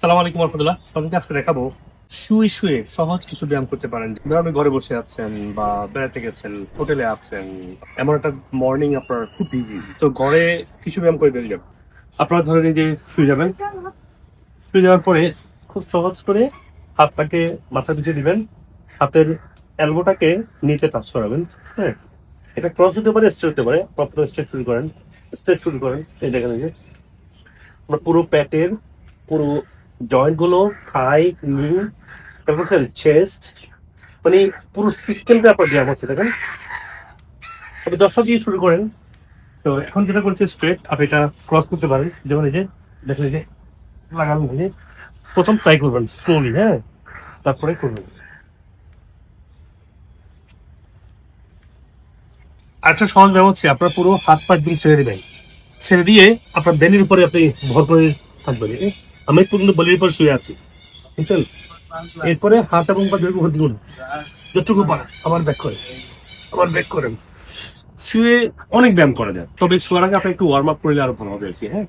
সালাম আলাইকুম রহমতুল্লাহ তোমাকে আজকে দেখাবো শুয়ে শুয়ে সহজ কিছু ব্যায়াম করতে পারেন। ধরুন আপনি ঘরে বসে আছেন বা বেড়াতে গেছেন, হোটেলে আছেন, এমন একটা মর্নিং আপনার খুব বিজি তো ঘরে কিছু ব্যায়াম করে বেরিয়ে যাবেন আপনারা ধরেন এই যে শুয়ে যাবেন। শুয়ে যাওয়ার পরে খুব সহজ করে হাতটাকে মাথার পিছিয়ে দিবেন, হাতের এলবোটাকে নিচে টাচ করাবেন হ্যাঁ? এটা ক্রস হতে পারে স্ট্রেট হতে পারে প্রথমে স্ট্রেট শুরু করেন স্ট্রেট শুরু করেন, এই দেখেন পুরো প্যাটের পুরো জয়েন্টগুলো থাই নি তারপর চেস্ট মানে পুরো সিস্টেমটা আপনার ব্যায়াম হচ্ছে, দেখেন। আপনি দশটা দিয়ে শুরু করেন, তো এখন যেটা করছে স্ট্রেট আপনি এটা ক্রস করতে পারেন। যেমন এই যে, দেখেন এই যে, লাগানো প্রথম ট্রাই করবেন স্লোলি হ্যাঁ? তারপরে করবেন। আরেকটা সহজ ব্যায়াম হচ্ছে, আপনার পুরো হাত পা দিয়ে ছেড়ে দেবেন। ছেড়ে দিয়ে আপনার বেনের উপরে আপনি ভর করে থাকবেন আমি পর্যন্ত বলির পর শুয়ে আছি। বুঝলেন এরপরে হাত এবং পা দুটো দিগুন যতটুকু পারা আমার ব্যাক করে আমার ব্যাক করেন। শুয়ে অনেক ব্যায়াম করা যায়। তবে শোয়ার আগে আপনি একটু ওয়ার্ম আপ করলে আরও ভালো হবে হ্যাঁ?